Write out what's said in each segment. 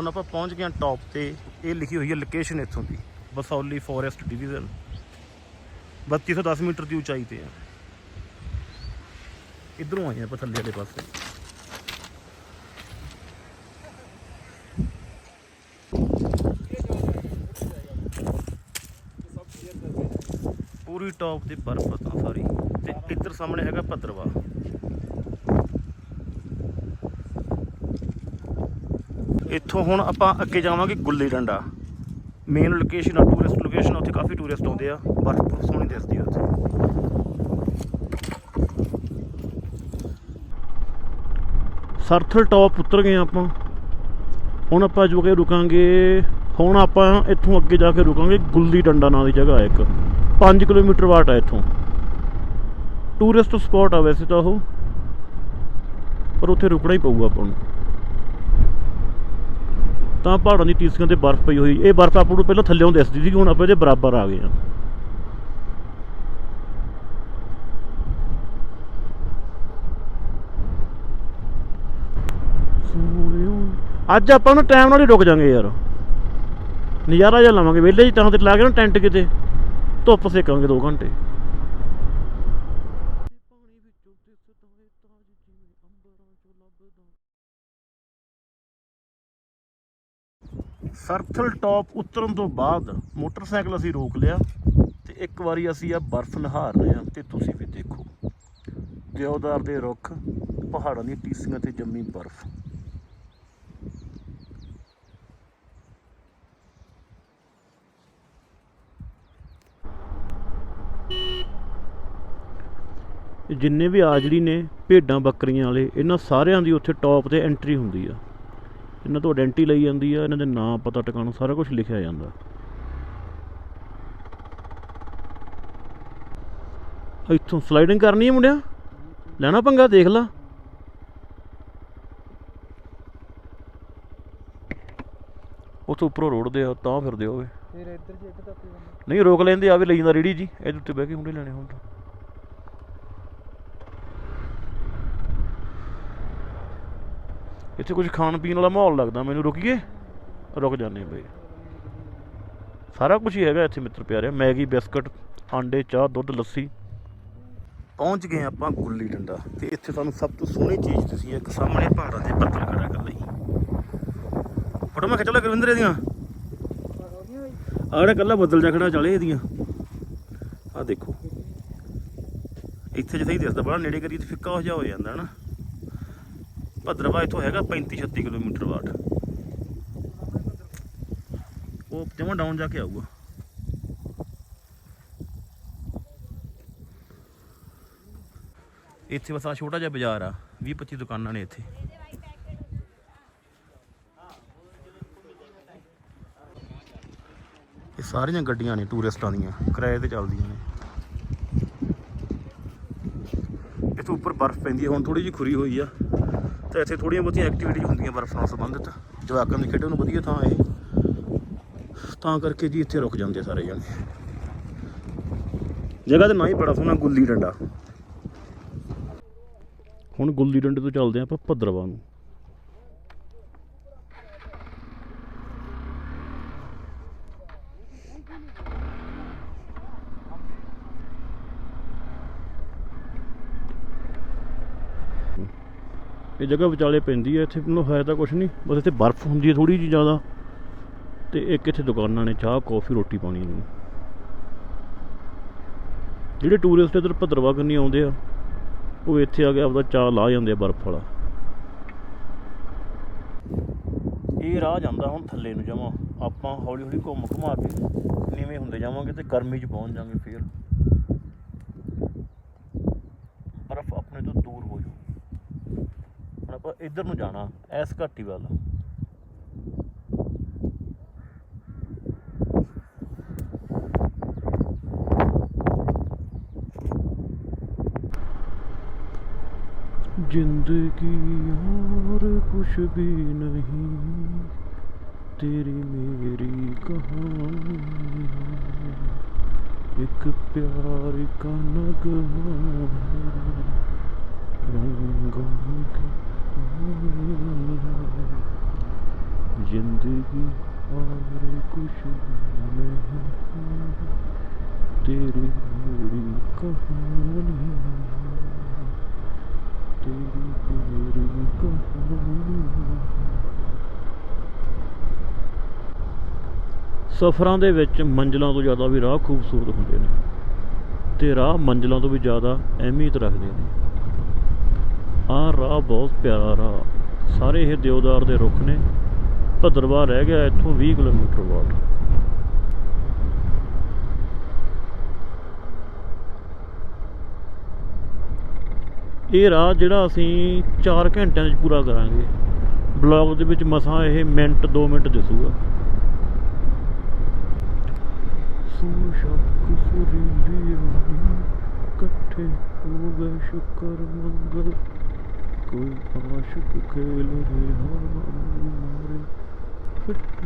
ਹੁਣ ਆਪਾਂ ਪਹੁੰਚ ਗਏ ਹਾਂ ਟੌਪ ਤੇ। ਇਹ ਲਿਖੀ ਹੋਈ ਹੈ ਲੋਕੇਸ਼ਨ ਇੱਥੋਂ ਦੀ। ਬਸੌਲੀ ਫੋਰੈਸਟ ਡਿਵੀਜ਼ਨ 3210 ਮੀਟਰ ਦੀ ਉਚਾਈ ਤੇ ਆ। ਇਧਰੋਂ ਆਏ ਆਪਾਂ ਥੱਲੇ ਵਾਲੇ ਪਾਸੇ। ਪੂਰੀ ਟੌਪ ਦੀ ਬਰਫ਼ ਤਾਂ ਸਾਰੀ। ਤੇ ਇੱਧਰ ਸਾਹਮਣੇ ਹੈਗਾ ਭੱਦਰਵਾ ਇੱਥੋਂ ਹੁਣ ਆਪਾਂ ਅੱਗੇ ਜਾਵਾਂਗੇ ਗੁੱਲੀ ਡੰਡਾ। ਮੇਨ ਲੋਕੇਸ਼ਨ ਆ ਟੂਰਿਸਟ ਲੋਕੇਸ਼ਨ ਉੱਥੇ ਕਾਫੀ ਟੂਰਿਸਟ ਆਉਂਦੇ ਆ ਬਰਫ਼ ਬਹੁਤ ਸੋਹਣੀ ਦਿਸਦੀ ਆ ਉੱਥੇ। ਸਰਥਲ ਟੌਪ ਉਤਰ ਗਏ ਆਪਾਂ। ਹੁਣ ਆਪਾਂ ਜੋ ਕਿ ਰੁਕਾਂਗੇ, ਹੁਣ ਆਪਾਂ ਇੱਥੋਂ ਅੱਗੇ ਜਾ ਕੇ ਰੁਕਾਂਗੇ ਗੁੱਲੀ ਡੰਡਾ ਨਾਂ ਦੀ ਜਗ੍ਹਾ ਹੈ ਇੱਕ। 5 ਕਿਲੋਮੀਟਰ ਵਾਟ ਹੈ ਇੱਥੋਂ। ਟੂਰਿਸਟ ਸਪੌਟ ਆ ਵੈਸੇ ਤਾਂ ਉਹ, ਪਰ ਉੱਥੇ ਰੁਕਣਾ ਹੀ ਪਊਗਾ ਆਪਾਂ ਨੂੰ। ਤਾਂ ਪਹਾੜਾਂ ਦੀ ਤੀਸੀਆਂ ਤੇ ਬਰਫ਼ ਪਈ ਹੋਈ। ਇਹ ਬਰਫ਼ ਆਪਾਂ ਨੂੰ ਪਹਿਲਾਂ ਥੱਲੇੋਂ ਦਿਸਦੀ ਸੀ ਹੁਣ ਆਪਾਂ ਇਹਦੇ ਬਰਾਬਰ ਆ ਗਏ ਆ ਅੱਜ ਆਪਾਂ ਨਾ ਟਾਈਮ ਨਾਲ ਹੀ ਰੁਕ ਜਾਾਂਗੇ ਯਾਰ। ਨਜ਼ਾਰਾ ਜਿਹਾ ਲਵਾਂਗੇ। ਵਿਹਲੇ ਜੀ ਤਾਂ ਤੇ ਲਾ ਕੇ ਨਾ ਟੈਂਟ ਕਿਤੇ। ਧੁੱਪ ਸੇਕਾਂਗੇ 2 ਘੰਟੇ। ਸਰਥਲ ਟੌਪ ਉਤਰਨ ਤੋਂ ਬਾਅਦ ਮੋਟਰਸਾਈਕਲ ਅਸੀਂ ਰੋਕ ਲਿਆ ਤੇ ਇੱਕ ਵਾਰੀ ਅਸੀਂ ਆ ਬਰਫ਼ ਨਹਾਰ ਰਹੇ ਹਾਂ ਤੇ ਤੁਸੀਂ ਵੀ ਦੇਖੋ। ਦਿਓਦਾਰ ਦੇ ਰੁੱਖ, ਪਹਾੜਾਂ ਦੀਆਂ ਟੀਸੀਆਂ ਤੇ ਜੰਮੀ ਬਰਫ਼। ਜਿੰਨੇ ਵੀ ਆਜੜੀ ਨੇ ਭੇਡਾਂ ਬੱਕਰੀਆਂ ਵਾਲੇ, ਇਹਨਾਂ ਸਾਰਿਆਂ ਦੀ ਉੱਥੇ ਟੌਪ ਤੇ ਐਂਟਰੀ ਹੁੰਦੀ ਆ। ਇਹਨਾਂ ਤੋਂ ਆਇਡੈਂਟੀ ਲਈ ਜਾਂਦੀ ਆ ਇਹਨਾਂ ਦੇ ਨਾਂ ਪਤਾ ਟਿਕਾਣਾ ਸਾਰਾ ਕੁਝ ਲਿਖਿਆ ਜਾਂਦਾ। ਇੱਥੋਂ ਸਲਾਈਡਿੰਗ ਕਰਨੀ ਹੈ ਮੁੰਡਿਆ? ਲੈਣਾ ਪੰਗਾ ਦੇਖ ਲਾ। ਉੱਥੋਂ ਉੱਪਰੋਂ ਰੋੜਦੇ ਆ ਤਾਂ ਫਿਰਦੇ ਹੋਵੇ ਫਿਰ ਇੱਧਰ ਜੀ ਇੱਧਰ ਤੱਕ ਨਹੀਂ ਰੋਕ ਲੈਂਦੇ ਆ ਵੀ ਲਈ ਜਾਂਦਾ ਰੇੜੀ ਜੀ ਇਹਦੇ ਉੱਤੇ ਬਹਿ ਕੇ ਮੁੰਡੇ ਲੈਣੇ ਹੁਣ ਤਾਂ। ਇੱਥੇ ਕੁਝ ਖਾਣ ਪੀਣ ਵਾਲਾ ਮਾਹੌਲ ਲੱਗਦਾ, ਮੈਨੂੰ ਰੁਕੀਏ? ਰੁਕ ਜਾਂਦੇ ਬਈ। ਸਾਰਾ ਕੁਝ ਹੀ ਹੈਗਾ ਇੱਥੇ ਮਿੱਤਰ ਪਿਆਰਿਆ, ਮੈਗੀ, ਬਿਸਕਟ, ਆਂਡੇ, ਚਾਹ, ਦੁੱਧ, ਲੱਸੀ। ਪਹੁੰਚ ਗਏ ਆਪਾਂ ਗੁੱਲੀ ਡੰਡਾ ਤੇ ਇੱਥੇ ਸਾਨੂੰ ਸਭ ਤੋਂ ਸੋਹਣੀ ਚੀਜ਼ ਤੁਸੀਂ ਇੱਕ ਸਾਹਮਣੇ ਪਹਾੜਾਂ ਦੇ ਬੱਦਲ ਖੜਾ ਕਰ ਲਈ। ਫੋਟੋ ਮੈਂ ਖਿੱਚ ਲਾ ਗੁਰਵਿੰਦਰ ਇਹਦੀਆਂ। ਆਹ ਜਿਹੜਾ ਕੱਲਾ ਬੱਦਲ ਜਾ ਖੜਾ ਚਾਲੇ ਇਹਦੀਆਂ। ਆਹ ਦੇਖੋ। ਇੱਥੇ ਜਿੱਥੇ ਹੀ ਦਿਸਦਾ, ਬੜਾ ਨੇੜੇ ਕਰੀ ਤੇ ਫਿੱਕਾ ਹੋ ਜਾ ਹੋ ਜਾਂਦਾ ਨਾ ਭੱਦਰਵਾ ਇੱਥੋਂ ਹੈਗਾ 35 36 ਕਿਲੋਮੀਟਰ ਵਾਟ। ਉਹ ਜਮਾਂ ਡਾਊਨ ਜਾ ਕੇ ਆਊਗਾ। ਇੱਥੇ ਬਸ ਆ ਛੋਟਾ ਜਿਹਾ ਬਾਜ਼ਾਰ ਆ 20 25 ਦੁਕਾਨਾਂ ਨੇ ਇੱਥੇ। ਇਹ ਸਾਰੀਆਂ ਗੱਡੀਆਂ ਨੇ ਟੂਰਿਸਟਾਂ ਦੀਆਂ, ਕਿਰਾਏ ਤੇ ਚੱਲਦੀਆਂ ਨੇ। ਇੱਥੇ ਉੱਪਰ ਬਰਫ਼ ਪੈਂਦੀ ਹੈ, ਹੁਣ ਥੋੜੀ ਜਿਹੀ ਖੁਰੀ ਹੋਈ ਆ। ਤਾਂ ਇੱਥੇ ਥੋੜੀਆਂ ਬਹੁਤੀਆਂ ਐਕਟੀਵਿਟੀ ਹੁੰਦੀਆਂ ਬਰਫ਼ ਨਾਲ ਸੰਬੰਧਿਤ। ਜਵਾਕਾਂ ਦੀ ਖੇਡਣ ਨੂੰ ਵਧੀਆ ਥਾਂ ਇਹ। ਤਾਂ ਕਰਕੇ ਜੀ ਇੱਥੇ ਰੁਕ ਜਾਂਦੇ ਸਾਰੇ ਜਣੇ। ਜਗ੍ਹਾ ਦਾ ਨਾਂ ਹੀ ਬੜਾ ਸੋਹਣਾ ਗੁੱਲੀ ਡੰਡਾ। ਹੁਣ ਗੁੱਲੀ ਡੰਡੇ ਤੋਂ ਚੱਲਦੇ ਹਾਂ ਆਪਾਂ ਭੱਦਰਵਾ ਨੂੰ। ਇਹ ਜਗ੍ਹਾ ਵਿਚਾਲੇ ਪੈਂਦੀ ਹੈ, ਇੱਥੇ ਮੈਨੂੰ ਹੈ ਤਾਂ ਕੁਝ ਨਹੀਂ, ਬਸ ਇੱਥੇ ਬਰਫ਼ ਹੁੰਦੀ ਹੈ ਥੋੜੀ ਜਿਹੀ ਜ਼ਿਆਦਾ। ਤੇ ਇੱਕ ਇੱਥੇ ਦੁਕਾਨਾਂ ਨੇ ਚਾਹ, ਕੌਫੀ, ਰੋਟੀ ਪਾਣੀ ਦੀ ਜਿਹੜੇ ਟੂਰਿਸਟ ਇੱਧਰ ਭੱਦਰਵਾ ਕਰਨੀ ਆਉਂਦੇ ਆ, ਉਹ ਇੱਥੇ ਆ ਕੇ ਆਪਦਾ ਚਾਹ ਲਾ ਜਾਂਦੇ ਆ ਬਰਫ਼ ਵਾਲਾ। ਇਹ ਰਾਹ ਜਾਂਦਾ ਹੁਣ ਥੱਲੇ ਨੂੰ ਜਾਵਾਂ ਆਪਾਂ ਹੌਲੀ ਹੌਲੀ ਘੁੰਮ ਘੁਮਾ ਕੇ ਨੀਵੇਂ ਹੁੰਦੇ ਜਾਵਾਂਗੇ ਤੇ ਗਰਮੀ 'ਚ ਪਹੁੰਚ ਜਾਵਾਂਗੇ ਫੇਰ ਬਰਫ਼ ਆਪਣੇ ਤੋਂ ਦੂਰ ਹੋ ਜੂ ਹੁਣ ਆਪਾਂ ਇੱਧਰ ਨੂੰ ਜਾਣਾ? ਐਸ ਘਾਟੀ ਵੱਲ। ਜ਼ਿੰਦਗੀ ਹੋਰ ਕੁਛ ਵੀ ਨਹੀਂ, ਤੇਰੀ ਮੇਰੀ ਕਹਾਣੀ ਇੱਕ ਪਿਆਰ ਕਾ ਨਗਮਾ ਰੰਗੋਂ ਕੇ ਜ਼ਿੰਦਗੀ ਔਰ ਕੁਛ ਨਹੀਂ ਤੇਰੀ ਮੇਰੀ ਕਹਾਣੀ ਤੇਰੀ ਮੇਰੀ ਕਹਾਣੀ ਸਫ਼ਰਾਂ ਦੇ ਵਿੱਚ ਮੰਜ਼ਲਾਂ ਤੋਂ ਜ਼ਿਆਦਾ ਵੀ ਰਾਹ ਖੂਬਸੂਰਤ ਹੁੰਦੇ ਨੇ ਤੇ ਰਾਹ ਮੰਜ਼ਲਾਂ ਤੋਂ ਵੀ ਜ਼ਿਆਦਾ ਅਹਿਮੀਅਤ ਰੱਖਦੇ ਨੇ ਆਹ ਰਾਹ ਬਹੁਤ ਪਿਆਰਾ ਰਾਹ। ਸਾਰੇ ਇਹ ਦਿਓਦਾਰ ਦੇ ਰੁੱਖ ਨੇ। ਭਦਰਵਾ ਰਹਿ ਗਿਆ ਇੱਥੋਂ 20 ਕਿਲੋਮੀਟਰ ਬਾਅਦ ਇਹ ਰਾਹ ਜਿਹੜਾ ਅਸੀਂ 4 ਘੰਟਿਆਂ ਵਿੱਚ ਪੂਰਾ ਕਰਾਂਗੇ। ਬਲੌਗ ਦੇ ਵਿੱਚ ਮਸਾਂ ਇਹ ਮਿੰਟ 2 ਮਿੰਟ ਦਿਸੂਗਾ। ਸੂ ਸੁਰੀਲੀ ਆਨੀ ਹੋ ਗਏ ਸ਼ੁਕਰ, ਮੰਗਲ। ਕੋਈ ਆਸ਼ਿਕ ਖੇਲ ਰਿਹਾ ਮਾਰੇ ਫਿੱਟ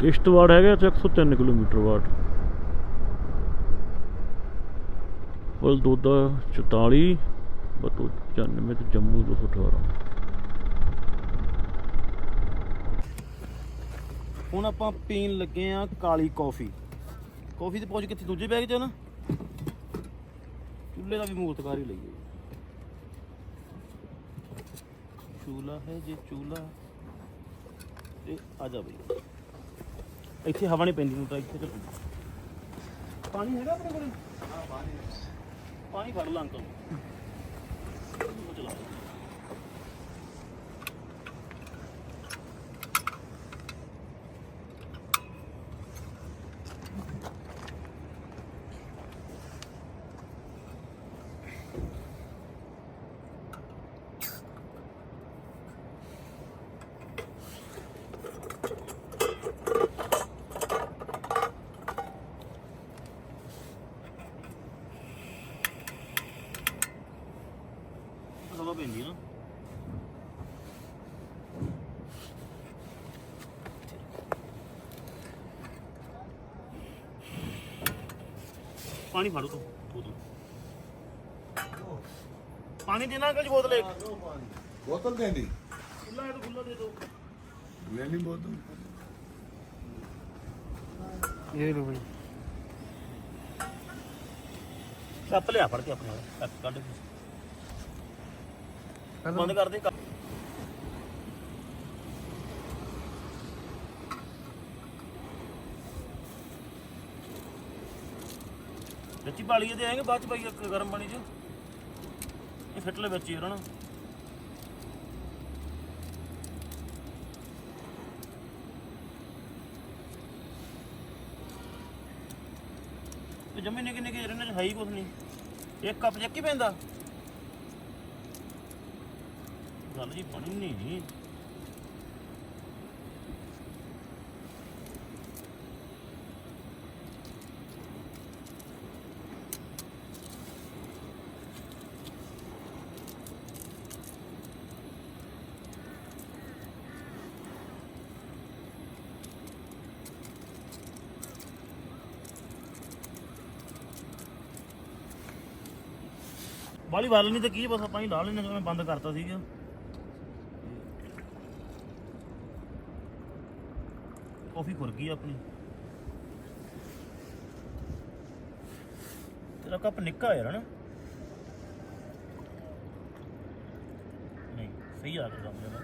ਕਿਸ਼ਤਵਾੜ ਹੈਗਾ ਤੇ 103 ਕਿਲੋਮੀਟਰ ਵਾਟ ਪੁਲ ਦੋਦਾ 44 ਬਤੋ 94 ਤੇ ਜੰਮੂ 218 ਹੁਣ ਆਪਾਂ ਪੀਣ ਲੱਗੇ ਆ ਕਾਲੀ ਕੌਫੀ। ਕੌਫੀ ਤੇ ਪਹੁੰਚ ਕਿੱਥੇ? ਦੂਜੇ ਬੈਗ 'ਚ ਆ ਨਾ। ਚੁੱਲ੍ਹੇ ਦਾ ਵੀ ਮੂਰਤਕਾਰ ਹੀ ਲਈਏ। ਚੂਲਾ ਹੈ ਜੇ ਚੂਲਾ ਤੇ ਆ ਜਾ ਬਈ। ਇੱਥੇ ਹਵਾ ਨਹੀਂ ਪੈਂਦੀ ਨੂੰ ਤਾਂ ਇੱਥੇ ਚੱਲ। ਪਾਣੀ ਹੈਗਾ ਆਪਣੇ ਕੋਲ? ਹਾਂ ਪਾਣੀ ਪਾਣੀ ਫੜ ਲਾਂ ਅੰਕਲ ਉਹ ਚਲਾ ਹਵਾ ਪੈਂਦੀ ਆ ਨਾ ਪਾਣੀ ਫੜੋ ਤੂੰ ਬੋਤਲ। ਪਾਣੀ ਦੇਣਾ ਅੰਕਲ ਜੀ ਬੋਤਲ ਇੱਕ? ਬੋਤਲ ਦੇਂਦੀ ਖੁੱਲਾ ਹੈ ਤਾਂ ਖੁੱਲਾ ਦੇ ਦਿਓ ਲੈਣੀ ਬੋਤਲ। ਇਹ ਲੋ ਬਈ। ਕੱਪ ਲਿਆ ਫੜ ਕੇ ਆਪਣਾ ਕੱਪ ਕੱਢ ਕੇ। ਬੰਦ ਕਰ ਦੇ ਕੱਪ। ਵਿੱਚ ਹੀ ਆਏਗੇ, ਬਾਅਦ ਚ ਪਾਈਏ ਕ- ਗਰਮ ਪਾਣੀ ਚ। ਇਹ ਫਿੱਟ ਵਿੱਚ ਹੀ ਰਹਿਣਾ ਇਹ ਜੰਮੇ ਨਿੱਕੇ ਨਿੱਕੇ ਜਿਹੇ ਇਹਨਾਂ ਚ ਹੈ ਹੀ ਕੁਛ ਨਹੀਂ। ਇੱਕ ਕੱਪ ਚੱਕੀ ਪੈਂਦਾ। ਗੱਲ ਜੀ ਬਣੀ ਨਹੀਂ। ਬਾਲੀ ਵੱਲ ਨਹੀਂ ਤੇ ਕੀ ਬਸ ਆਪਾਂ ਹੀ ਲਾ ਲੈਣੇ ਜਿਵੇਂ ਬੰਦ ਕਰਤਾ ਸੀਗਾ। ਕਾਫੀ ਖੁਰ ਗਈ ਆਪਣੀ। ਤੇਰਾ ਕੱਪ ਨਿੱਕਾ ਯਾਰ, ਹਨਾ? ਨਹੀਂ, ਸਹੀ ਆ ਗਿਆ ਕੰਮ ਜਰਾ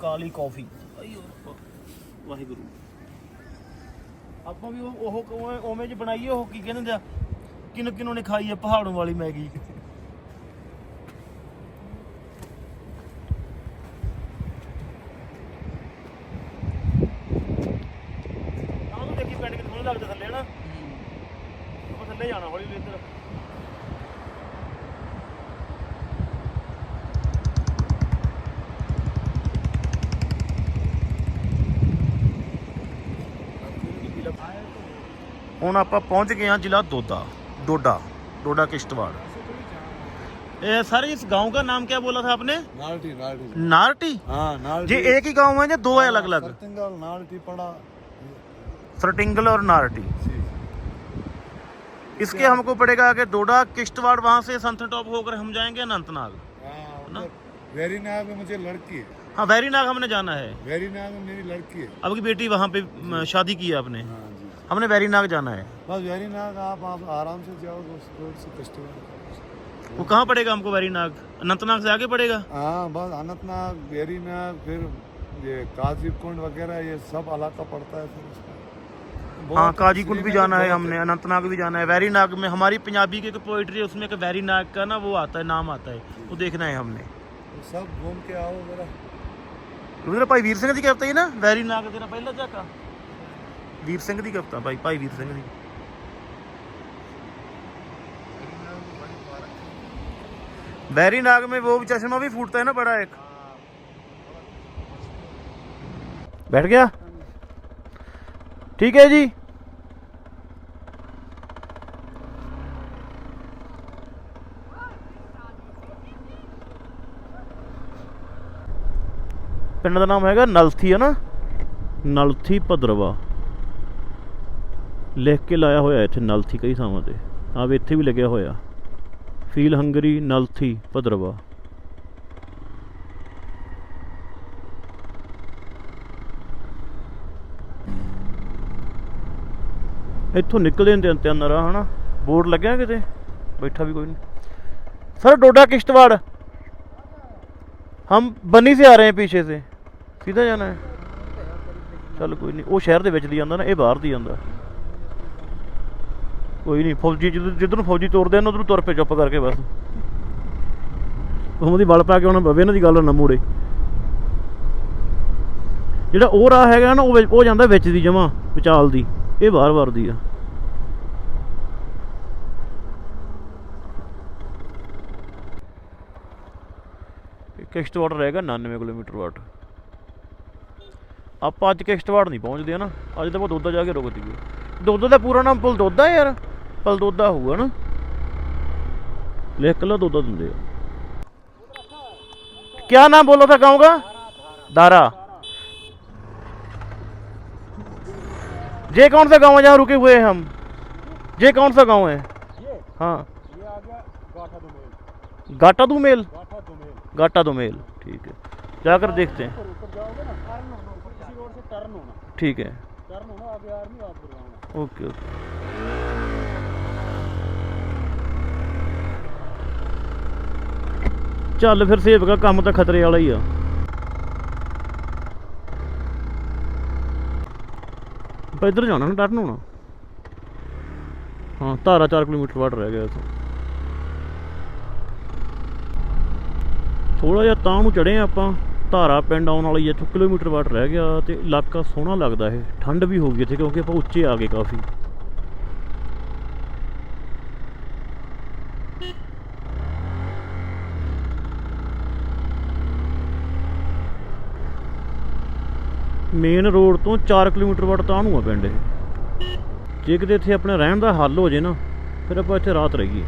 ਕਾਲੀ ਕਾਫੀ। ਆਈਓ ਵਾਹਿਗੁਰੂ। ਆਪਾਂ ਵੀ ਉਹ ਉਹ ਉਵੇਂ- ਉਵੇਂ ਚ ਬਣਾਈਏ, ਉਹ ਕੀ ਕਹਿੰਦੇ ਹੁੰਦੇ ਆ? ਕਿਨੂੰ ਕਿਨੂੰ ਨੇ ਖਾਈ ਆ? ਪਹਾੜੋਂ ਵਾਲੀ ਮੈਗੀ। ਹੁਣ ਆਪਾਂ ਪਹੁੰਚ ਗਏ ਹਾਂ ਜ਼ਿਲ੍ਹਾ ਦੋਦਾ डोडा डोडा किश्तवाड़ ये सर इस गांव का नाम क्या बोला था आपने ਨਾਲਟੀ ਨਾਲਟੀ नारटी ਹਾਂ ਨਾਲਟੀ जी एक ही गांव है या दो है अलग अलग ਕਰਤੰਗਲ ਨਾਲਟੀ ਪੜਾ सरटिंगल और नारटी जी इसके हमको पड़ेगा कि डोडा किश्तवाड़ वहाँ से संथन टॉप होकर हम जाएंगे अनंतनाग हाँ उधर वेरीनाग में मुझे लड़की है हाँ वैरीनाग हमने जाना है वेरीनाग में मेरी लड़की है अब की बेटी वहाँ पे म, शादी की है आपने हाँ जी हमने वैरीनाग जाना है बस वेरीनाग आप आप आराम से जाओ उस रोड से कस्टमर वो कहाँ पड़ेगा हमको वैरीनाग अनंतनाग से आगे पड़ेगा हाँ बस अनंतनाग वेरीनाग फिर ये काजी कुंड वगैरह ये सब इलाका पड़ता है फिर उसमें बहुत- हाँ काजी कुंड भी श्रीनगर जाना है बहुत हमने अनंतनाग भी जाना है वैरीनाग में हमारी पंजाबी की पोइट्री है उसमें एक वैरीनाग का ना वो आता है नाम आता है वो देखना है हमने तो सब घूम के आओ जरा ਉਹਦੇ ਭਾਈ ਵੀਰ ਸਿੰਘ ਦੀ ਕਵਿਤਾ ਹੀ ਨਾ ਵੈਰੀ ਨਾਗ ਤੇਰਾ ਪਹਿਲਾ ਝਾਕਾ ਵੀਰ ਸਿੰਘ ਦੀ ਕਵਿਤਾ ਭਾਈ ਭਾਈ ਵੀਰ ਸਿੰਘ ਦੀ वैरी नाग में वो चश्मा भी फूटता है ना बड़ा एक बैठ गया ठीक है जी ਪਿੰਡ ਦਾ ਨਾਮ ਹੈਗਾ ਨਲਥੀ ਹੈ ਨਾ ਨਲਥੀ ਭਦਰਵਾ ਲਿਖ ਕੇ ਲਾਇਆ ਹੋਇਆ ਇੱਥੇ ਨਲਥੀ ਕਈ ਥਾਵਾਂ ਤੇ। ਆਹ ਵੀ ਇੱਥੇ ਵੀ ਲੱਗਿਆ ਹੋਇਆ। Feel hungry, Nalthi, Bhaderwah. ਇੱਥੋਂ ਨਿਕਲਦੇ ਹੁੰਦੇ ਅੰਤਿਆਂ ਨਰਾ ਹਨਾ? ਬੋਰਡ ਲੱਗਿਆ ਕਿਤੇ? ਬੈਠਾ ਵੀ ਕੋਈ ਨਹੀਂ ਸਰ, ਡੋਡਾ ਕਿਸ਼ਤਵਾੜ। ਹਮ ਬੰਨੀ ਸੇ ਆ ਰਹੇ ਹਾਂ ਪਿੱਛੇ ਸੇ। ਸਿੱਧਾ ਜਾਣਾ ਹੈ? ਚਲ ਕੋਈ ਨਹੀਂ ਉਹ ਸ਼ਹਿਰ ਦੇ ਵਿੱਚ ਦੀ ਜਾਂਦਾ ਨਾ, ਇਹ ਬਾਹਰ ਦੀ ਜਾਂਦਾ। ਕੋਈ ਨਹੀਂ, ਫੌਜੀ ਜਿੱਧਰ ਜਿੱਧਰ ਨੂੰ ਫੌਜੀ ਤੋਰਦੇ ਨੇ ਉਧਰ ਤੁਰ ਪਏ ਚੁੱਪ ਕਰਕੇ ਬਸ। ਉਹਦੀ ਵਲ ਪਾ ਕੇ ਉਹਨਾਂ ਬਵੇ, ਇਹਨਾਂ ਦੀ ਗੱਲ ਨਾ ਮੋੜੇ। ਜਿਹੜਾ ਉਹ ਰਾਹ ਹੈਗਾ ਨਾ, ਉਹ ਉਹ ਜਾਂਦਾ ਵਿੱਚ ਦੀ ਜਮਾ, ਵਿਚਾਲ ਦੀ। ਇਹ ਬਾਹਰ ਬਾਹਰ ਦੀ ਆ। ਇਹ ਕਿਸ਼ਤਵਾੜ ਰਹੇਗਾ 99 ਕਿਲੋਮੀਟਰ ਵਾਟ। ਆਪਾਂ ਅੱਜ ਕਿਸ਼ਤਵਾੜ ਨਹੀਂ ਪਹੁੰਚਦੇ ਹਨਾ। ਅੱਜ ਤਾਂ ਆਪਾਂ ਦੋਦਾ ਜਾ ਕੇ ਰੁਕਦੀ ਹੈ ਦੋਦਾ ਦਾ ਪੂਰਾ ਨਾਮ ਪੁਲ ਦੋਦਾ ਯਾਰ। ਪੁਲ ਦੋਦਾ ਹੋਊਗਾ ਨਾ ਲਿਖ ਲਾ ਦੋਦਾ ਦਿੰਦੇ ਆ क्या नाम बोला था गाँव का दारा ये कौन सा गाँव है जहाँ रुके हुए हैं हम ये कौन सा गाँव है ये हाँ ये आ गया गाठा दुमेल गाटा दुमेल गाठा दुमेल गाटा दुमेल ठीक है जाकर देखते हैं ऊपर ऊपर जाओगे ना ਚੱਲ ਫਿਰ ਸੇਵਕਾ ਕੰਮ ਤਾਂ ਖਤਰੇ ਵਾਲਾ ਹੀ ਆ। ਆਪਾਂ ਇੱਧਰ ਜਾਣਾ ਨਾ ਟਰਨ ਹੋਣਾ। ਹਾਂ, ਧਾਰਾ 4 ਕਿਲੋਮੀਟਰ ਬਾਅਦ ਰਹਿ ਗਿਆ ਇੱਥੋਂ। ਥੋੜਾ ਜਿਹਾ ਤਾਂ ਨੂੰ ਚੜੇ ਆਪਾਂ। ਧਾਰਾ ਪਿੰਡ ਆਉਣ ਵਾਲੀ ਇੱਥੋਂ ਕਿਲੋਮੀਟਰ ਬਾਅਦ ਰਹਿ ਗਿਆ ਤੇ ਇਲਾਕਾ ਸੋਹਣਾ ਲੱਗਦਾ ਇਹ। ਠੰਡ ਵੀ ਹੋ ਗਈ ਇੱਥੇ ਕਿਉਂਕਿ ਆਪਾਂ ਉੱਚੇ ਆ ਗਏ ਕਾਫੀ। ਮੇਨ ਰੋਡ ਤੋਂ 4 ਕਿਲੋਮੀਟਰ ਵੱਟ ਤਾਂ ਨੂੰ ਆ ਪਿੰਡ ਇਹ। ਜੇ ਕਿਤੇ ਇੱਥੇ ਆਪਣੇ ਰਹਿਣ ਦਾ ਹੱਲ ਹੋ ਜੇ ਨਾ, ਫਿਰ ਆਪਾਂ ਇੱਥੇ ਰਾਤ ਰਹੀਏ।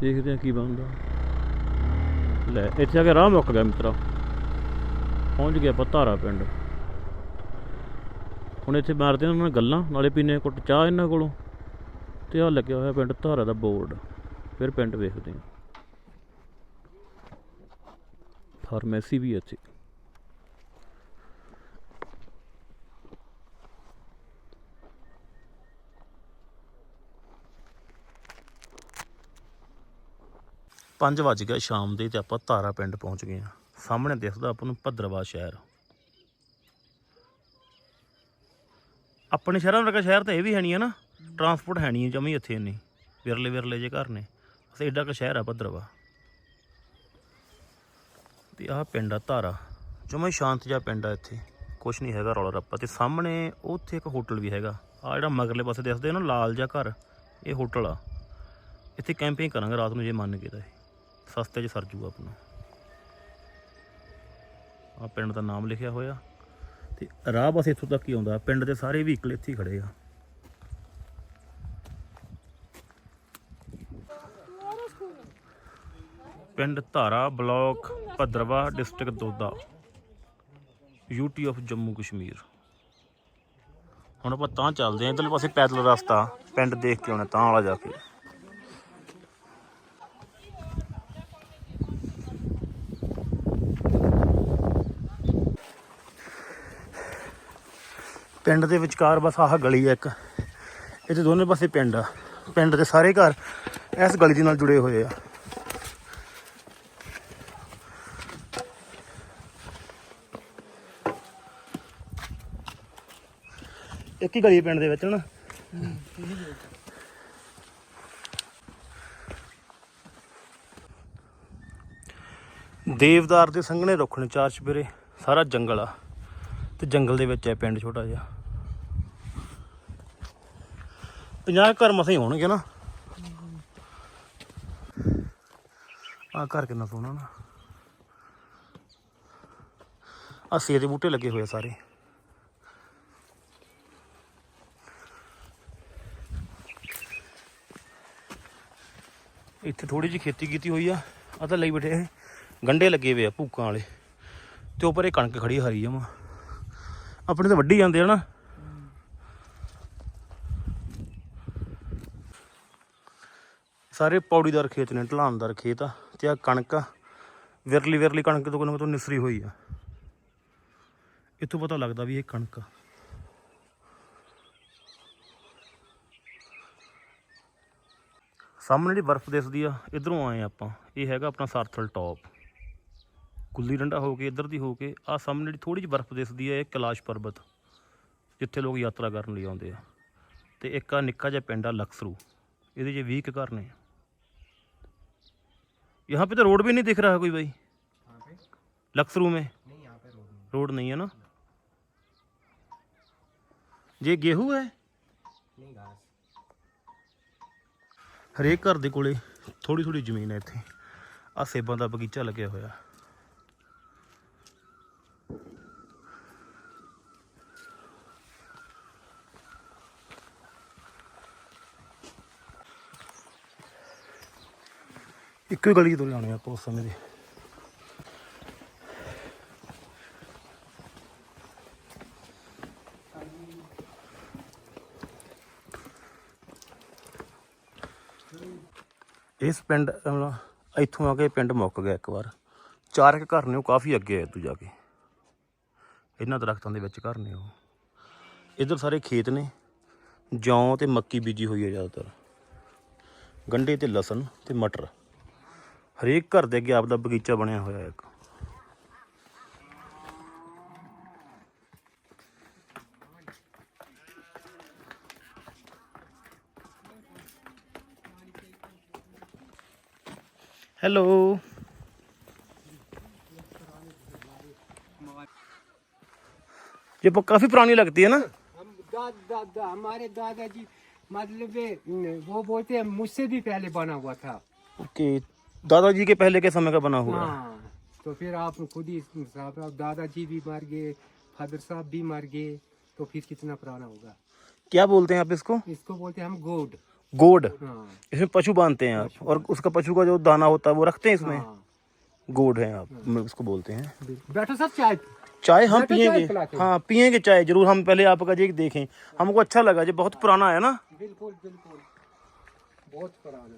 ਦੇਖਦੇ ਆ ਕੀ ਬਣਦਾ। ਲੈ, ਇੱਥੇ ਆ ਕੇ ਰਾਹ ਮੁੱਕ ਗਿਆ ਮਿੱਤਰਾ। ਪਹੁੰਚ ਗਿਆ ਆਪਾਂ ਧਾਰਾ ਪਿੰਡ। ਹੁਣ ਇੱਥੇ ਮਾਰਦੇ ਆ ਉਹਨਾਂ ਨਾਲ ਗੱਲਾਂ, ਨਾਲੇ ਪੀਨੇ ਕੁੱਟ ਚਾਹ ਇਹਨਾਂ ਕੋਲੋਂ। ਤੇ ਆ ਲੱਗਿਆ ਹੋਇਆ ਪਿੰਡ ਧਾਰਾ ਦਾ ਬੋਰਡ। ਫਿਰ ਪਿੰਡ ਵੇਖਦੇ ਆ ਫਾਰਮੇਸੀ ਵੀ ਹੈ ਇੱਥੇ। ਪੰਜ ਵੱਜ ਗਿਆ ਸ਼ਾਮ ਦੇ ਤੇ ਆਪਾਂ ਧਾਰਾ ਪਿੰਡ ਪਹੁੰਚ ਗਏ ਆ ਸਾਹਮਣੇ ਦਿਖਦਾ ਆਪਾਂ ਨੂੰ ਭੱਦਰਵਾ ਸ਼ਹਿਰ। ਆਪਣੇ ਸ਼ਹਿਰਾਂ ਵਰਗਾ ਸ਼ਹਿਰ ਤਾਂ ਇਹ ਵੀ ਹੈ ਨਹੀਂ ਹੈ ਨਾ। ਟਰਾਂਸਪੋਰਟ ਹੈ ਨਹੀਂ ਜਮੀ ਇੱਥੇ ਇੰਨੀ। ਵਿਰਲੇ ਵਿਰਲੇ ਜੇ ਘਰ ਨੇ। ਬਸ ਐਡਾ ਕੁ ਸ਼ਹਿਰ ਆ ਭੱਦਰਵਾ ਤੇ ਆਹ ਪਿੰਡ ਆ ਧਾਰਾ। ਜਮਾ ਸ਼ਾਂਤ ਜਿਹਾ ਪਿੰਡ ਆ ਇੱਥੇ। ਕੁਛ ਨਹੀਂ ਹੈਗਾ ਰੌਲਾ ਰੱਪਾ। ਤੇ ਸਾਹਮਣੇ ਉੱਥੇ ਇੱਕ ਹੋਟਲ ਵੀ ਹੈਗਾ। ਆ ਜਿਹੜਾ ਮਗਰਲੇ ਪਾਸੇ ਦਿਖਦੇ ਨਾ, ਲਾਲ ਜਿਹਾ ਘਰ। ਇਹ ਹੋਟਲ ਆ। ਇੱਥੇ ਕੈਂਪਿੰਗ ਕਰਾਂਗੇ, ਰਾਤ ਨੂੰ ਜੇ ਮੰਨ ਕੇ ਤਾਂ ਇਹ। ਸਸਤੇ 'ਚ ਸਰ ਜੂਗਾ ਆਪਣਾ। ਆ ਪਿੰਡ ਦਾ ਨਾਮ ਲਿਖਿਆ ਹੋਇਆ। ਤੇ ਰਾਹ ਬਸ ਇੱਥੋਂ ਤੱਕ ਹੀ ਆਉਂਦਾ। ਪਿੰਡ ਦੇ ਸਾਰੇ ਵਹੀਕਲ ਇੱਥੇ ਹੀ ਖੜੇ ਆ। ਪਿੰਡ Dhara block Bhaderwah district Doda. UT of Jammu Kashmir. ਹੁਣ ਆਪਾਂ ਤਾਂ ਚੱਲਦੇ ਆਂ ਇਧਰਲੇ ਪਾਸੇ ਪੈਦਲ ਰਸਤਾ। ਪਿੰਡ ਦੇਖ ਕੇ ਆਉਣਾ, ਤਾਂ ਵਾਲਾ ਜਾ ਕੇ। ਪਿੰਡ ਦੇ ਵਿਚਕਾਰ ਬਸ ਆਹ ਗਲੀ ਹੈ ਇੱਕ। ਇਹਦੇ ਦੋਨੇ ਪਾਸੇ ਪਿੰਡ ਆ। ਪਿੰਡ ਦੇ ਸਾਰੇ ਘਰ ਇਸ ਗਲੀ ਦੇ ਨਾਲ ਜੁੜੇ ਹੋਏ ਆ। ਇੱਕ ਹੀ ਗਲੀ ਪਿੰਡ ਦੇ ਵਿੱਚ ਨਾ। ਦੇਵਦਾਰ ਦੇ ਸੰਘਣੇ ਰੁੱਖ ਨੇ ਚਾਰ ਚਪੇਰੇ ਸਾਰਾ ਜੰਗਲ ਆ। ਤੇ ਜੰਗਲ ਦੇ ਵਿੱਚ ਹੈ ਪਿੰਡ ਛੋਟਾ ਜਿਹਾ। 50 ਘਰ ਮਸੇ ਹੀ ਹੋਣਗੇ ਨਾ। ਆ ਘਰ ਕਿੰਨਾ ਸੋਹਣਾ ਨਾ। ਆ ਸੇਬ ਦੇ ਬੂਟੇ ਲੱਗੇ ਹੋਏ ਆ ਸਾਰੇ। ਇੱਥੇ ਥੋੜੀ ਜਿਹੀ ਖੇਤੀ ਕੀਤੀ ਹੋਈ ਆ। ਆ ਤਾਂ ਲਈ ਬੈਠੇ ਇਹ ਗੰਡੇ ਲੱਗੇ ਹੋਏ ਆ ਭੂਕਾਂ ਵਾਲੇ। ਤੇ ਉੱਪਰ ਇਹ ਕਣਕ ਖੜੀ ਹਰੀ ਜਮਾ। ਆਪਣੇ ਤਾਂ ਵੱਢੀ ਜਾਂਦੇ ਆ ਨਾ। ਸਾਰੇ ਪੌੜੀਦਾਰ ਖੇਤ ਨੇ ਢਲਾਨਦਾਰ ਖੇਤ ਆ, ਤੇ ਆ ਕਣਕ ਆ, ਵਿਰਲੀ ਵਿਰਲੀ ਕਣਕ ਤੋਂ ਕਿਨੂੰ ਤੋਂ ਨਿਸਰੀ ਹੋਈ ਆ। ਇੱਥੋਂ ਪਤਾ ਲੱਗਦਾ ਵੀ ਇਹ ਕਣਕ ਆ। ਸਾਹਮਣੇ ਜਿਹੜੀ ਬਰਫ਼ ਦਿਸਦੀ ਆ, ਇਧਰੋਂ ਆਏ ਆਪਾਂ, ਇਹ ਹੈਗਾ ਆਪਣਾ ਸਾਰਥਲ ਟੌਪ ਗੁੱਲੀ ਡੰਡਾ ਹੋ ਕੇ, ਇੱਧਰ ਦੀ ਹੋ ਕੇ ਆ ਸਾਹਮਣੇ ਜਿਹੜੀ ਥੋੜੀ ਜਿਹੀ ਬਰਫ਼ ਦਿਸਦੀ ਆ, ਇਹ ਕੈਲਾਸ਼ ਪਰਬਤ, ਜਿੱਥੇ ਲੋਕ ਯਾਤਰਾ ਕਰਨ ਲਈ ਆਉਂਦੇ ਆ। ਤੇ ਇੱਕ ਆ ਨਿੱਕਾ ਜਿਹਾ ਪਿੰਡ ਆ ਲਕਸਰੂ ਇਹਦੇ 'ਚ 20 ਕੁ ਘਰ ਨੇ। यहाँ पे तो रोड भी नहीं दिख रहा है कोई भाई लक्सरू में नहीं यहाँ पे रोड रोड नहीं है ना ये गेहूं है नहीं घास ਹਰੇਕ ਘਰ ਦੇ ਕੋਲੇ ਥੋੜੀ ਥੋੜੀ ਜ਼ਮੀਨ ਹੈ ਇੱਥੇ ਆ ਸੇਬਾਂ ਦਾ ਬਗੀਚਾ ਲੱਗਿਆ ਹੋਇਆ ਇੱਕੋ ਹੀ ਗਲੀ ਤੋਂ ਲਿਆਉਣੇ ਆਪਾਂ ਉਸ ਸਮੇਂ ਦੇ। ਇਸ ਪਿੰਡ ਇੱਥੋਂ ਆ ਕੇ ਪਿੰਡ ਮੁੱਕ ਗਿਆ ਇੱਕ ਵਾਰ। ਚਾਰ ਕੁ ਘਰ ਨੇ, ਉਹ ਕਾਫੀ ਅੱਗੇ ਆ ਤੂੰ ਜਾ ਕੇ। ਇਹਨਾਂ ਦਰਖਤਾਂ ਦੇ ਵਿੱਚ ਘਰ ਨੇ ਉਹ। ਇਧਰ ਸਾਰੇ ਖੇਤ ਨੇ। ਜੌਂ ਤੇ ਮੱਕੀ ਬੀਜੀ ਹੋਈ ਹੈ ਜ਼ਿਆਦਾਤਰ। ਗੰਡੇ ਤੇ ਲਸਣ ਤੇ ਮਟਰ। ਹਰੇਕ ਘਰ ਦੇ ਅੱਗੇ ਆਪਦਾ ਬਗੀਚਾ ਬਣਿਆ ਹੋਇਆ ਹੈ ਇੱਕ हेलो ये प- काफी पुरानी लगती है ना हम दादा दादा हमारे दादाजी मतलब ये, न, वो बोलते हैं मुझसे भी पहले बना हुआ था ओके दादाजी के पहले के समय का बना हुआ है। हाँ तो फिर आप खुद ही आप दादाजी भी मर गए फादर साहब भी मर गए तो फिर कितना पुराना होगा? क्या बोलते हैं आप इसको? इसको बोलते हैं हम गोड। गोड। हाँ। इसमें पशु बांधते हैं आप और उसका पशु का जो दाना होता है वो रखते हैं इसमें? हाँ। गोड है आप मैं उसको बोलते हैं। बैठो सब चाय चाय हम बैठो, चाय पियेंगे पिलाते हैं। हाँ पियेंगे चाय ज़रूर हम पहले आपका जी देखें हमको अच्छा लगा जो बहुत पुराना है ना। बिल्कुल बिल्कुल। बहुत पुराना।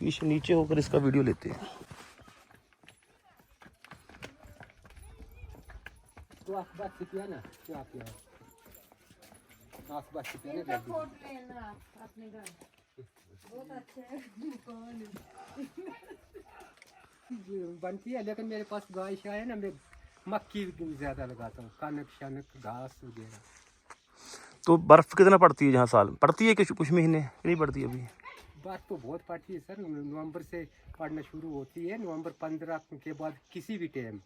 पीछे नीचे होकर इसका वीडियो लेते हैं। तो आप बात किया ना क्या। किया आप बात किया ना जल्दी। बनती है। लेकिन मेरे पास गाय शाय है ना मैं मक्की ज़्यादा लगाता हूँ कनक शनक घास वगैरह। तो बर्फ़ कितना पड़ती है जहाँ साल? पड़ती है कि कुछ महीने? नहीं पड़ती अभी? बात तो बहुत पड़ती है सर। नवंबर से पड़ना शुरू होती है। नवंबर पंद्रह के बाद किसी भी टाइम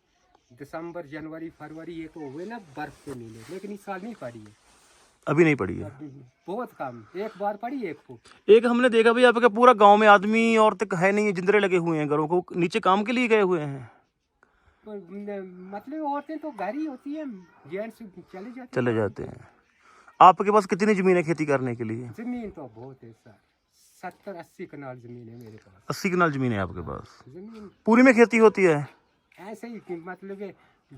दिसंबर जनवरी फरवरी ये तो हुए ना बर्फ़ के मिले लेकिन इस साल नहीं पड़ी है। अभी नहीं पड़ी है। बहुत कम। एक बार पड़ी एक फुट? एक हमने देखा भाई आपके पूरा गाँव में आदमी औरतें है नहीं है जिंदरे लगे हुए हैं घरों को। नीचे काम के लिए गए हुए हैं। मतलब औरतें तो घर ही होती है। जेंट्स चले जाते चले जाते हैं। आपके पास कितनी ज़मीन है खेती करने के लिए? ज़मीन तो बहुत है सर। सत्तर अस्सी कनाल ज़मीन है मेरे पास। अस्सी कनाल ज़मीन है आपके पास? ज़मीन पूरी में खेती होती है? ऐसे ही कि मतलब है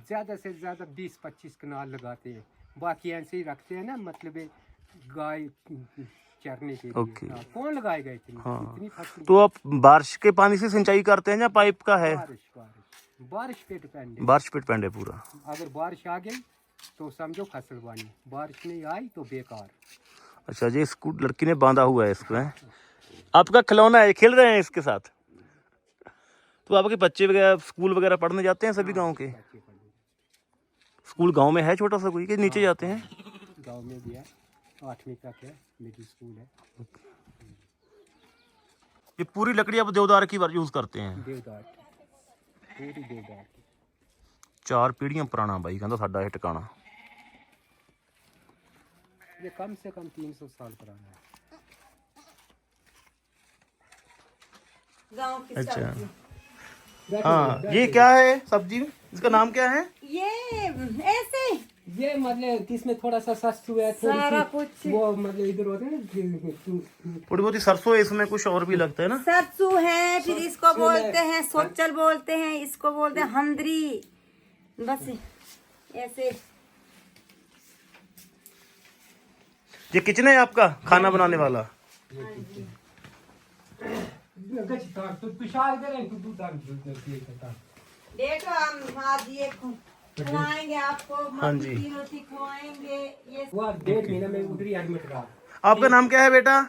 ज़्यादा से ज़्यादा बीस पच्चीस कनाल लगाते हैं। बाकी ऐसे ही रखते हैं ना मतलब गाय चरने के ओके। लिए हाँ, कौन लगाएगा इतनी हाँ। इतनी फ़सल तो आप बारिश के पानी से सिंचाई करते हैं या पाइप का है? बारिश बारिश। बारिश पे डिपेंड है। बारिश पे डिपेंड है पूरा। अगर बारिश आ गई तो समझो फ़सल बनी। बारिश नहीं आई तो बेकार। अच्छा जी इसको लड़की ने बांधा हुआ है इसको है आपका खिलौना है खेल रहे हैं इसके साथ तो आपके बच्चे वगैरह स्कूल वगैरह पढ़ने जाते हैं सभी गांव के बच्चे पढ़ने स्कूल गांव में है छोटा सा कोई कि नीचे जाते हैं गांव में भी है आठवीं तक है मिडिल स्कूल है ये पूरी लकड़ी आप देवदार की यूज करते हैं देवदार की पूरी देवदार की ਚਾਰ ਪੀੜ੍ਹੀਆਂ ਪੁਰਾਣਾ ਬਾਈ ਕਹਿੰਦਾ ਸਾਡਾ ਇਹ ਟਿਕਾਣਾ ये कम से कम तीन सौ साल पुराना गाँव की अच्छा। सब्ज़ी हाँ ये क्या है सब्ज़ी? इसका नाम क्या है? ये ऐसे। ये मतलब किसमें थोड़ा सा सस्त हुआ है थोड़ी सारा सी- कुछ। वो मतलब इधर होते हैं ना थोड़ी बहुत ही सरसों है इसमें कुछ और भी लगता है ना? सरसों है फिर इसको बोलते हैं सोचल बोलते हैं इसको बोलते हैं हंदरी। बस ऐसे। ये किचन है आपका खाना बनाने वाला? है तू दूध डाल दूध देखो हम आज ये खिलाएँगे आपको हाँ जी। रोटी खिलाएँगे ये वो डेढ़ महीने में उधर एडमिट रहा आपका नाम क्या है बेटा?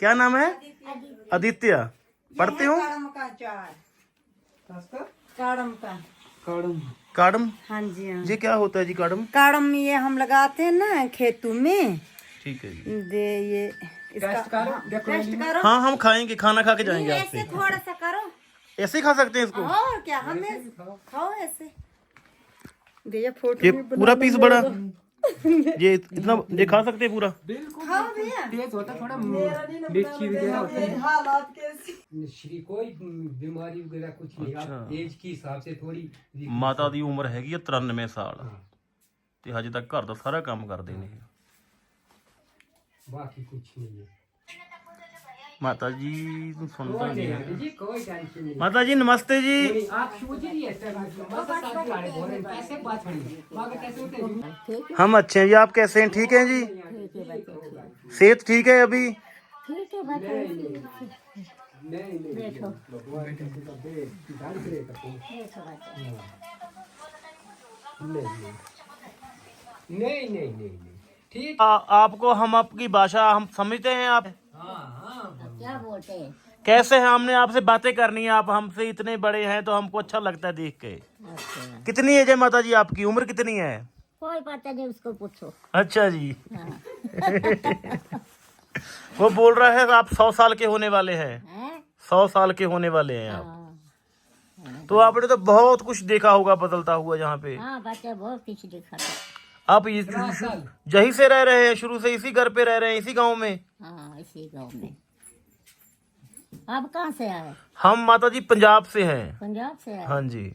क्या नाम है? आदित्य। पढ़ते हो काड़म का। काड़म। काडम? हाँ जी हाँ। ये क्या होता है जी काडम? काड़म ये हम लगाते हैं ना खेतों में। ठीक है जी। दे ये टेस्ट करो देखो टेस्ट करो हाँ हम खाएंगे खाना खा के जाएंगे ऐसे आपसे थोड़ा सा करो ऐसे ही खा सकते हैं इसको और क्या हमें खाओ ऐसे भैया फोटो ये भी बना पूरा लो पीस मेरा। बड़ा ये इतना ये खा सकते हैं पूरा बिल्कुल खाओ भैया तेज होता थोड़ा मिर्ची वगैरह होती है हालात कैसे श्री कोई बीमारी वगैरह कुछ नहीं आप एज के हिसाब से थोड़ी ਮਾਤਾ ਦੀ ਉਮਰ ਹੈਗੀ ਹੈ 93 ਸਾਲ ਤੇ ਹਜੇ ਤੱਕ ਘਰ ਦਾ ਸਾਰਾ ਕੰਮ ਕਰਦੇ ਨੇ बाकी कुछ नहीं है। माता जी सुनता नहीं माता जी नमस्ते मतलब जी। हम अच्छे हैं जी आप कैसे हैं? ठीक हैं जी? सेहत ठीक है अभी? नहीं नहीं नहीं। ठीक। आ, आपको हम आपकी भाषा हम समझते हैं आप? क्या बोलते हैं? कैसे हैं? हमने आपसे बातें करनी है आप हमसे इतने बड़े हैं तो हमको अच्छा लगता है देख के। अच्छा। कितनी एज है माता जी आपकी? उम्र कितनी है? कोई पता नहीं उसको पूछो। अच्छा जी। हाँ। वो बोल रहा है आप सौ साल के होने वाले हैं। हैं? सौ साल के होने वाले हैं आप। हाँ। तो आपने तो बहुत कुछ देखा होगा बदलता हुआ यहाँ पे। हाँ बहुत कुछ देखा था। आप इस- यहीं से रह रहे हैं शुरू से इसी घर पे रह रहे हैं इसी गाँव में? हाँ इसी गाँव में। आप कहाँ से आए? हम माता जी पंजाब से हैं। पंजाब से आए? हाँ जी।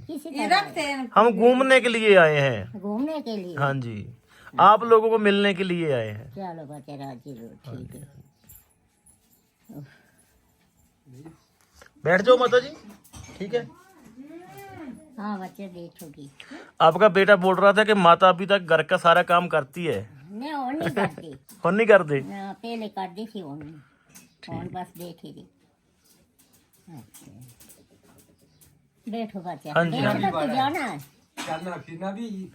हैं। हम घूमने के लिए आए हैं। घूमने के लिए? हाँ जी। आप लोगों को मिलने के लिए आए हैं। चलो बच्चे राज़ी ठीक है। बैठ जाओ माता जी ठीक है? हाँ बच्चे बैठोगी आपका बेटा बोल रहा था कि माता अभी तक घर का सारा काम करती है। मैं और नहीं करती। और नहीं करते? हाँ, पहले थी और और बस बैठी थी। अच्छा। बैठो बच्चा। हाँ जी, हाँ बैठो तो जाना है। चलना फिरना भी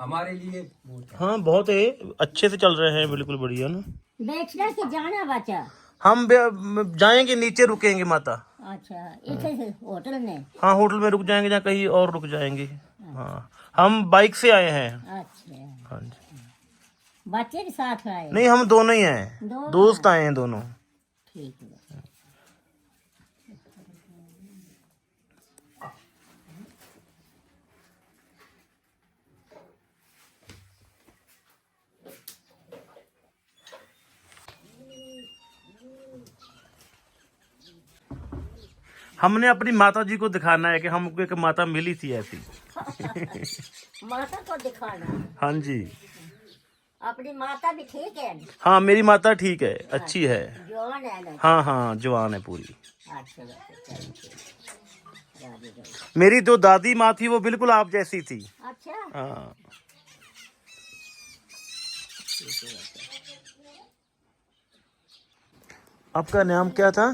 हमारे लिए बहुत है। हाँ बहुत है। अच्छे से चल रहे हैं बिल्कुल बढ़िया ना। बैठना कि जाना बच्चा? हम बे- जाएँगे नीचे रुकेंगे माता। अच्छा इसे होटल में? हाँ होटल में रुक जाएँगे या कहीं और रुक जाएँगे। हाँ हम बाइक से आए हैं। अच्छा। हाँ जी। बच्चे के साथ आए? नहीं हम दोनों ही हैं। दोस्त आए हैं दोनों। ठीक है। हमने अपनी माता जी को दिखाना है कि हमको एक माता मिली थी ऐसी। माता को दिखाना। हाँ जी। अपनी माता भी ठीक है? हाँ मेरी माता ठीक है अच्छी है। जवान है हाँ हाँ जवान है पूरी। अच्छा रहो। मेरी जो दादी माँ थी वो बिल्कुल आप जैसी थी। अच्छा? हाँ। आपका नाम क्या था?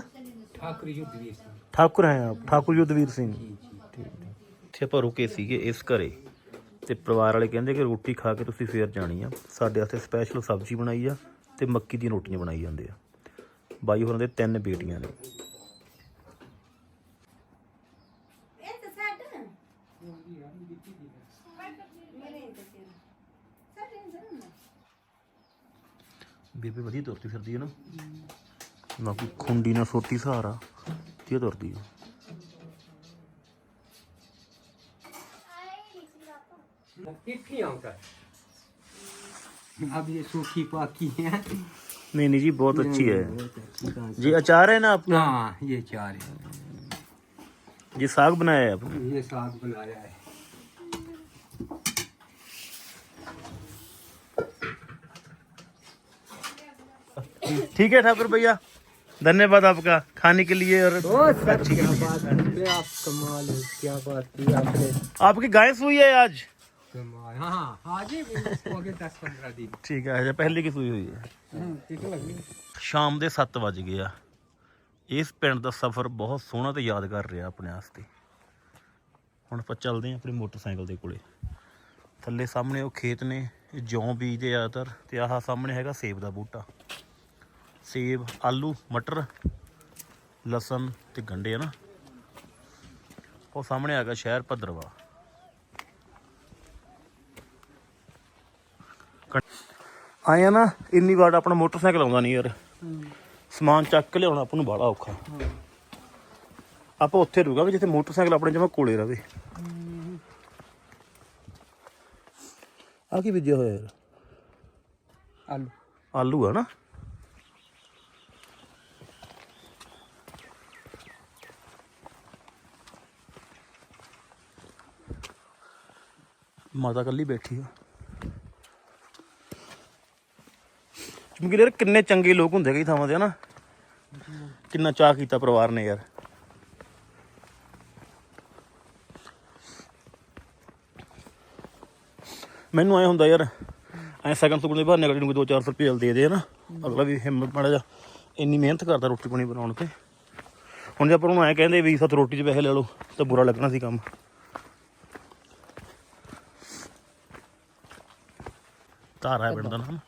ठाकुर ਠਾਕੁਰ ਹੈ ਆਪ, ਠਾਕੁਰ ਯੁੱਧਵੀਰ ਸਿੰਘ। ਠੀਕ ਇੱਥੇ ਆਪਾਂ ਰੁਕੇ ਸੀਗੇ ਇਸ ਘਰੇ ਤੇ ਪਰਿਵਾਰ ਵਾਲੇ ਕਹਿੰਦੇ ਕਿ ਰੋਟੀ ਖਾ ਕੇ ਤੁਸੀਂ ਫੇਰ ਜਾਣੀ ਆ। ਸਾਡੇ ਵਾਸਤੇ ਸਪੈਸ਼ਲ ਸਬਜ਼ੀ ਬਣਾਈ ਆ ਤੇ ਮੱਕੀ ਦੀਆਂ ਰੋਟੀਆਂ ਬਣਾਈ ਜਾਂਦੇ ਆ। ਬਾਈ ਹੋਰਾਂ ਦੇ ਤਿੰਨ ਬੇਟੀਆਂ ਨੇ। ਬੇਬੇ ਵਧੀਆ ਤੁਰਦੀ ਫਿਰਦੀ ਹੈ ਨਾ। ਨਾ ਕੋਈ ਖੁੰਡੀ ਨਾ ਸੋਟੀ ਸਹਾਰਾ। Tío tortillo. अब ये सूखी पाकी है। नहीं नहीं जी बहुत अच्छी है। जी अचार है ना आपका हाँ ये अचार है। ये साग बनाया है आपने? ये साग बनाया है। ठीक है ठाकुर भैया। धन्यवाद आपका खाने के लिए और ओ सर क्या बात है आप कमाल है क्या बात की आपने आपकी गाय सुई है आज कमाल हाँ आज ही इसको आगे दस पंद्रह दिन ਠੀਕ ਹੈ ਅਜੇ ਪਹਿਲੇ ਕੀ ਸੂਈ ਹੋਈ ਹੈ ਸ਼ਾਮ ਦੇ 7 ਵਜ ਗਏ ਆ ਇਸ ਪਿੰਡ ਦਾ ਸਫ਼ਰ ਬਹੁਤ ਸੋਹਣਾ ਤੇ ਯਾਦਗਾਰ ਰਿਹਾ ਆਪਣੇ ਵਾਸਤੇ ਹੁਣ ਆਪਾਂ ਚੱਲਦੇ ਹਾਂ ਆਪਣੇ ਮੋਟਰਸਾਈਕਲ ਦੇ ਕੋਲੇ ਥੱਲੇ ਸਾਹਮਣੇ ਉਹ ਖੇਤ ਨੇ ਇਹ ਜੌਂ ਬੀਜਦੇ ਜ਼ਿਆਦਾਤਰ ਤੇ ਆਹ ਸਾਹਮਣੇ ਹੈਗਾ ਸੇਬ ਦਾ ਬੂਟਾ ਸੇਬ ਆਲੂ ਮਟਰ ਲਸਣ ਤੇ ਗੰਡੇ ਆ ਨਾ ਉਹ ਸਾਹਮਣੇ ਹੈਗਾ ਸ਼ਹਿਰ ਭੱਦਰਵਾ ਆਏ ਆ ਨਾ ਇੰਨੀ ਵਾਰ ਆਪਣਾ ਮੋਟਰਸਾਈਕਲ ਆਉਂਦਾ ਨਹੀਂ ਯਾਰ। ਸਮਾਨ ਚੱਕ ਕੇ ਲਿਆਉਣਾ ਆਪਾਂ ਨੂੰ ਬੜਾ ਔਖਾ। ਆਪਾਂ ਉੱਥੇ ਰੁਕਾਂਗੇ ਜਿੱਥੇ ਮੋਟਰਸਾਈਕਲ ਆਪਣੇ ਜਮਾ ਕੋਲੇ ਰਵੇ। ਆ ਕੀ ਬੀਜਿਆ ਹੋਇਆ ਯਾਰ? आलू ਆਲੂ ਆ ਨਾ? ਮਾਤਾ ਕੱਲੀ ਬੈਠੀ ਆ। ਕਿਉਂਕਿ ਯਾਰ, ਕਿੰਨੇ ਚੰਗੇ ਲੋਕ ਹੁੰਦੇ ਕਈ ਥਾਵਾਂ ਤੇ, ਹਨਾ? ਕਿੰਨਾ ਚਾਹ ਕੀਤਾ ਪਰਿਵਾਰ ਨੇ ਯਾਰ। ਮੈਨੂੰ ਐ ਹੁੰਦਾ ਯਾਰ, ਐ ਸਗਨ ਸੁਗਨ ਦੇ ਬਹਾਨੇ ਅਗਲੇ ਨੂੰ ਕੋਈ 2-400 ਰੁਪਏ ਦੇ ਦੇ ਨਾ ਅਗਲਾ ਵੀ ਹਿੰਮਤ ਮਾੜਾ ਜਾ ਇੰਨੀ ਮਿਹਨਤ ਕਰਦਾ ਰੋਟੀ ਪਾਣੀ ਬਣਾਉਣ ਤੇ। ਹੁਣ ਜੇ ਆਪਾਂ ਉਹਨੂੰ ਐ ਕਹਿੰਦੇ ਵੀ ਸਤ ਰੋਟੀ 'ਚ ਪੈਸੇ ਲੈ ਲਓ, ਤਾਂ ਬੁਰਾ ਲੱਗਣਾ ਸੀ ਕੰਮ। ਧਾਰਾ ਹੈ ਪਿੰਡ ਦਾ ਨਾਮ।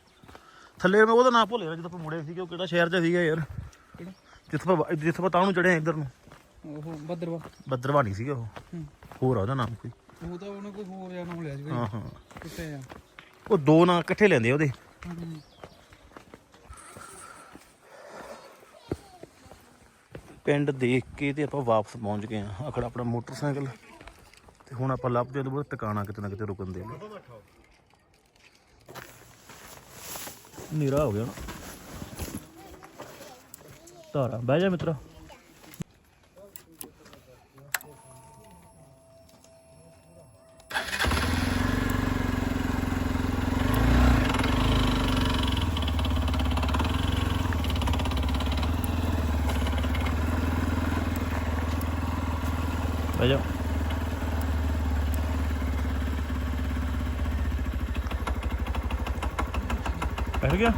ਥੱਲੇ ਮੈਂ ਉਹਦਾ ਨਾਮ ਭੁੱਲ ਗਿਆ ਜਦੋਂ ਆਪਾਂ ਮੁੜੇ ਸੀਗੇ ਉਹ ਕਿਹੜਾ ਸ਼ਹਿਰ 'ਚ ਸੀਗਾ ਯਾਰ। ਜਿੱਥੇ ਆਪਾਂ ਜਿੱਥੇ ਆਪਾਂ ਤਾਂ ਨੂੰ ਚੜਿਆ ਇੱਧਰ ਨੂੰ। ਉਹ ਬੱਦਰਵਾ ਬੱਦਰਵਾਣੀ ਸੀਗਾ ਉਹ। ਹੋਰ ਆ ਉਹਦਾ ਨਾਮ ਕੋਈ। ਉਹ ਤਾਂ ਉਹਨੇ ਕੋਈ ਹੋਰ ਜਿਹਾ ਨਾਮ ਲਿਆ ਸੀ ਹਾਂ ਹਾਂ। ਕਿੱਥੇ ਆ? ਉਹ ਦੋ ਨਾਂ ਇਕੱਠੇ ਲੈਂਦੇ ਉਹਦੇ। ਪਿੰਡ ਦੇਖ ਕੇ ਤੇ ਆਪਾਂ ਵਾਪਸ ਪਹੁੰਚ ਗਏ ਆ। ਅਖੜਾ ਆਪਣਾ ਮੋਟਰਸਾਈਕਲ। ਤੇ ਹੁਣ ਆਪਾਂ ਲੱਭਦੇ ਆ ਉਹ ਟਿਕਾਣਾ ਕਿਤੇ ਨਾ ਕਿਤੇ ਰੁਕਣ ਦੇ ਲਈ। ਨੀਰਾ ਹੋ ਗਿਆ ਨਾ ਧਾਰਾ ਬਹਿ ਜਾ ਮਿੱਤਰਾ ਬਹਿ ਜਾ ਬੈਠ ਗਿਆ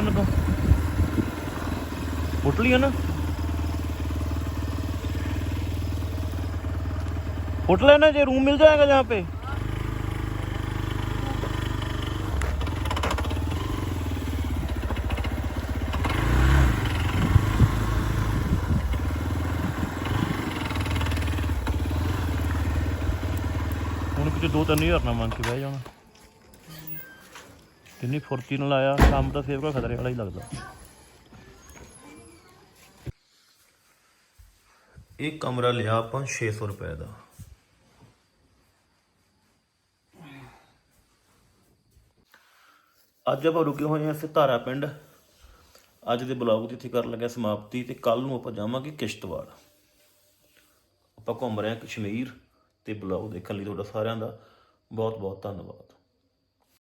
ਪੁੱਛ ਗਿਆ ਪੈਨ ਤੋਂ ਹੋਟਲ ਨਾ होटल है ना जो रूम मिल जाएगा जहाँ पे ਹੁਣ ਕਿਤੇ 2-3000 ਨਾ ਮੰਗ ਕੇ ਬਹਿ ਜਾਣਾ ਕਿੰਨੀ ਫੁਰਤੀ ਨਾਲ ਆਇਆ, ਕੰਮ ਤਾਂ ਸੇਵਕਾ ਖਤਰੇ ਵਾਲਾ ਹੀ ਲੱਗਦਾ। ਇਹ ਕਮਰਾ ਲਿਆ ਆਪਾਂ 600 ਰੁਪਏ ਦਾ। ਅੱਜ ਆਪਾਂ ਰੁਕੇ ਹੋਏ ਹਾਂ ਸਿਤਾਰਾ ਪਿੰਡ। ਅੱਜ ਦੇ ਬਲੌਗ ਦੀ ਇੱਥੇ ਕਰਨ ਲੱਗਾ ਸਮਾਪਤੀ ਤੇ ਕੱਲ ਨੂੰ ਆਪਾਂ ਜਾਵਾਂਗੇ ਕਿਸ਼ਤਵਾੜ। ਆਪਾਂ ਘੁੰਮ ਰਹੇ ਹਾਂ ਕਸ਼ਮੀਰ ਤੇ ਬਲੌਗ ਦੇਖਣ ਲਈ ਤੁਹਾਡਾ ਸਾਰਿਆਂ ਦਾ ਬਹੁਤ ਬਹੁਤ ਧੰਨਵਾਦ।